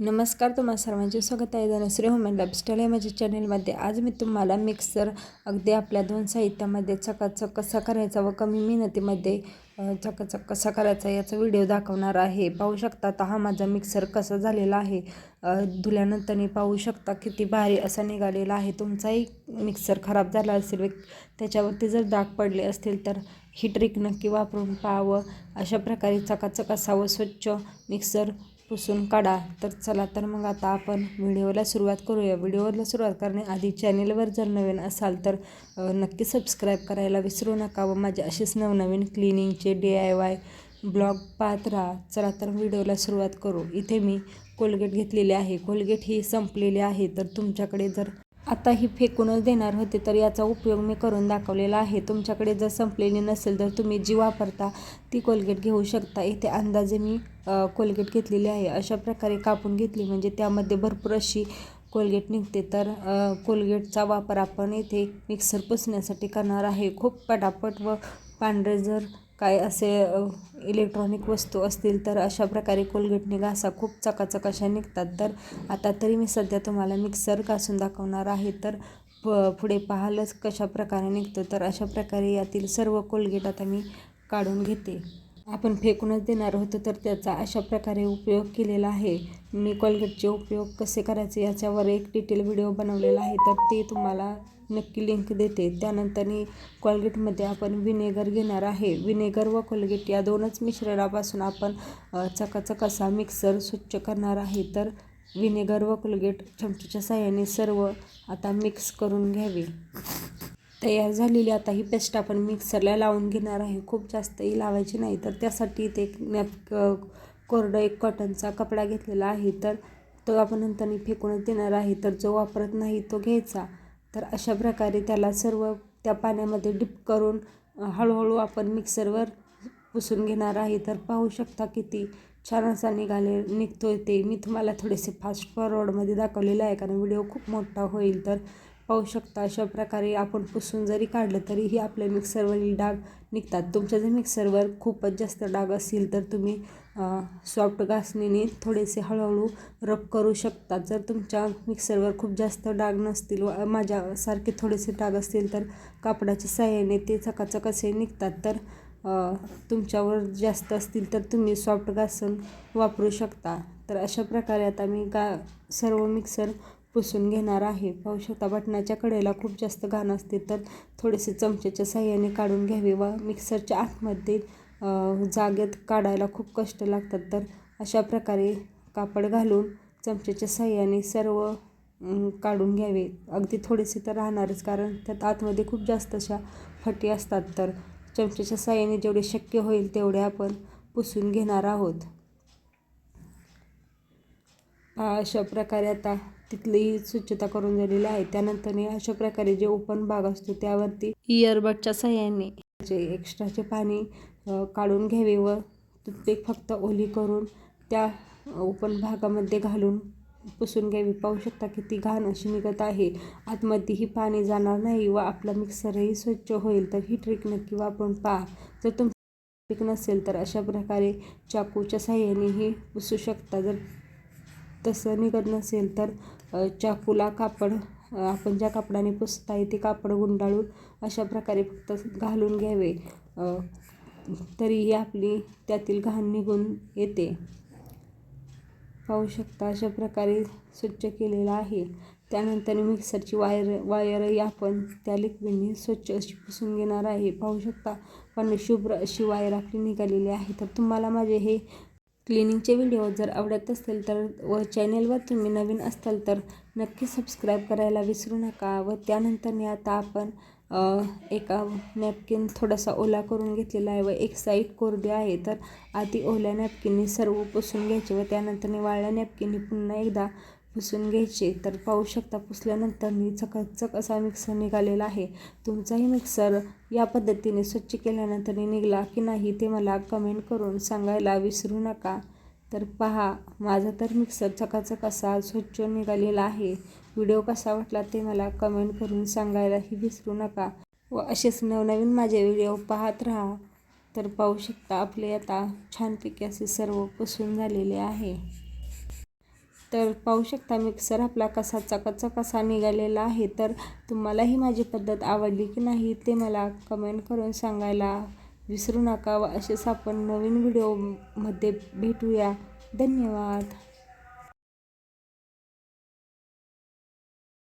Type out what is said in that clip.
नमस्कार तुम्हाला सर्वांचे स्वागत आहे. धनश्री होम अँड लाईफस्टाईल या माझ्या चॅनेलमध्ये. आज मी तुम्हाला मिक्सर अगदी आपल्या दोन साहित्यामध्ये चकाचक कसा करायचा व कमी मेहनतीमध्ये चकाचक कसा करायचा याचा व्हिडिओ दाखवणार आहे. पाहू शकता हा माझा मिक्सर कसा झालेला आहे. अ, धुल्यानंतरनी पाहू शकता किती भारी असा निघालेला आहे. तुमचाही मिक्सर खराब झाला असेल त्याच्यावरती जर दाग पडले असतील तर ही ट्रिक नक्की वापरून पाहावं. अशा प्रकारे चकाचक असा व स्वच्छ मिक्सर पुसून काढा. तर चला तर मग आता आपण व्हिडिओला सुरुवात करूया. व्हिडिओला सुरुवात करण्याआधी चॅनेलवर जर नवीन असाल तर नक्की सबस्क्राईब करायला विसरू नका व माझे असेच नवनवीन क्लिनिंगचे डी आय वाय ब्लॉग पाहत राहा. चला तर व्हिडिओला सुरुवात करू. इथे मी कोलगेट घेतलेली आहे. कोलगेट ही संपलेली आहे. तर तुमच्याकडे जर आता ही फेकूनच देणार होते तर याचा उपयोग मी करून दाखवलेला आहे. तुमच्याकडे जर संपलेली नसेल तर तुम्ही जी वापरता ती कोलगेट घेऊ शकता. इथे अंदाजे मी कोलगेट घेतलेली आहे. अशा प्रकारे कापून घेतली म्हणजे त्यामध्ये भरपूर अशी कोलगेट निघते. तर कोलगेटचा वापर आपण इथे मिक्सर पुसण्यासाठी करणार आहे. खूप पटापट व पांढरे जर काय असे इलेक्ट्रॉनिक वस्तू असतील तर अशा प्रकारे कोलगेटने घासा. खूप चकाचक अशा निघतात. तर आता तरी मी सध्या तुम्हाला मिक्सर घासून दाखवणार आहे. तर प पुढे पाहालच कशा प्रकारे निघतो. तर अशा प्रकारे यातील सर्व कोलगेट आता मी काढून घेते. आपण फेकूनच देणार होतो तर त्याचा अशा प्रकारे उपयोग केलेला आहे. मी कोलगेटचे उपयोग कसे करायचे याच्यावर एक डिटेल व्हिडिओ बनवलेला आहे. तर ते तुम्हाला नक्की लिंक देते. त्यानंतरनी कोलगेटमध्ये आपण विनेगर घेणार आहे. विनेगर व कोलगेट या दोनच मिश्रणापासून आपण चकाचक असा मिक्सर स्वच्छ करणार आहे. तर विनेगर व कोलगेट चमच्याच्या साह्याने सर्व आता मिक्स करून घ्यावे. तयार झालेली आता ही पेस्ट आपण मिक्सरला लावून घेणार आहे. खूप जास्तही लावायची नाही. तर त्यासाठी इथे एक नॅप कोरडं एक कॉटनचा कपडा घेतलेला आहे. तर तो आपण नंतर फेकूनच देणार आहे. तर जो वापरत नाही तो घ्यायचा. तर अशा प्रकारे त्याला सर्व त्या पाण्यामध्ये डिप करून हळूहळू आपण मिक्सरवर पुसून घेणार आहे. तर पाहू शकता किती छान असा निघाले निघतोय ते. मी तुम्हाला थोडेसे फास्ट फॉरवर्डमध्ये दाखवलेलं आहे कारण व्हिडिओ खूप मोठा होईल. तर पाहू शकता अशा प्रकारे आपण पुसून जरी काढलं तरीही आपल्या मिक्सरवरील डाग निघतात. तुमच्या जर मिक्सरवर खूपच जास्त डाग असतील तर तुम्ही सॉफ्ट घासणीने थोडेसे हळूहळू रब करू शकता जर तुमच्या मिक्सरवर खूप जास्त डाग नसतील व माझ्यासारखे थोडेसे डाग असतील तर कापडाच्या साह्याने ते चकाचक असे निघतात. तर तुमच्यावर जास्त असतील तर तुम्ही सॉफ्ट घासून वापरू शकता. तर अशा प्रकारे आता मी गा सर्व मिक्सर पुसून घेणार आहे. पाहू शकता बटणाच्या कडेला खूप जास्त घाण असते तर थोडेसे चमच्याच्या साह्याने काढून घ्यावे व मिक्सरच्या आतमध्ये जागेत काढायला खूप कष्ट लागतात. तर अशा प्रकारे कापड घालून चमच्याच्या साह्याने सर्व काढून घ्यावे. अगदी थोडेसे तर राहणारच कारण त्यात आतमध्ये खूप जास्त अशा फटी असतात. तर चमच्याच्या साह्याने जेवढे शक्य होईल तेवढे आपण पुसून घेणार आहोत. अशा प्रकारे आता तिथलीही स्वच्छता करून झालेली आहे. त्यानंतर अशा प्रकारे जे ओपन भाग असतो त्यावरती इयरबडच्या साह्याने जे एक्स्ट्राचे पाणी काढून घ्यावे व ते फक्त ओली करून त्या ओपन भागामध्ये घालून पुसून घ्यावी. पाहू शकता किती घाण अशी निघत आहे. आतमध्येही पाणी जाणार नाही व आपला मिक्सरही स्वच्छ होईल. तर ही ट्रिक नक्की वापरून पहा. जर तुम ट्रिक नसेल तर अशा प्रकारे चाकूच्या साह्यानेही पुसू शकता. जर तसं निघत नसेल तर चाकूला कापड आपण ज्या कापडाने पुसताय ते कापड गुंडाळून अशा प्रकारे फक्त घालून घ्यावे. तरीही आपली त्यातील घाण निघून येते. पाहू शकता अशा प्रकारे स्वच्छ केलेलं आहे. त्यानंतर मिक्सरची वायर वायरही आपण त्या लिक्विडने स्वच्छ अशी पुसून घेणार आहे. पाहू शकता पण शुभ्र अशी वायर आपली निघालेली आहे. तर तुम्हाला माझे हे क्लिनिंगचे व्हिडिओ जर आवडत असतील तर व चॅनेलवर तुम्ही नवीन असाल तर नक्की सबस्क्राईब करायला विसरू नका व त्यानंतरने आता आपण एका नॅपकिन थोडासा ओला करून घेतलेला आहे व एक साईड कोरडी आहे तर आधी ओल्या नॅपकिनने सर्व पुसून घ्यायचे व त्यानंतर वाळल्या नॅपकिनने पुन्हा एकदा पुसून घ्यायचे. तर पाहू शकता पुसल्यानंतर मी चकाचक असा मिक्सर निघालेला आहे. तुमचाही मिक्सर या पद्धतीने स्वच्छ केल्यानंतर निघाला की नाही ते मला कमेंट करून सांगायला विसरू नका. तर पहा माझा तर मिक्सर चकाचक असा स्वच्छ निघालेला आहे. व्हिडिओ कसा वाटला ते मला कमेंट करून सांगायलाही विसरू नका. व असेच नवनवीन माझे व्हिडिओ पाहत राहा. तर पाहू शकता आपले आता छानपैकी असे सर्व पुसून झालेले आहे. तर पाहू शकता मिक्सर आपला कसा चकाचा कसा निघालेला आहे. तर तुम्हालाही माझी पद्धत आवडली की नाही ते मला कमेंट करून सांगायला विसरू नका. व असेच आपण नवीन व्हिडिओमध्ये भेटूया. धन्यवाद.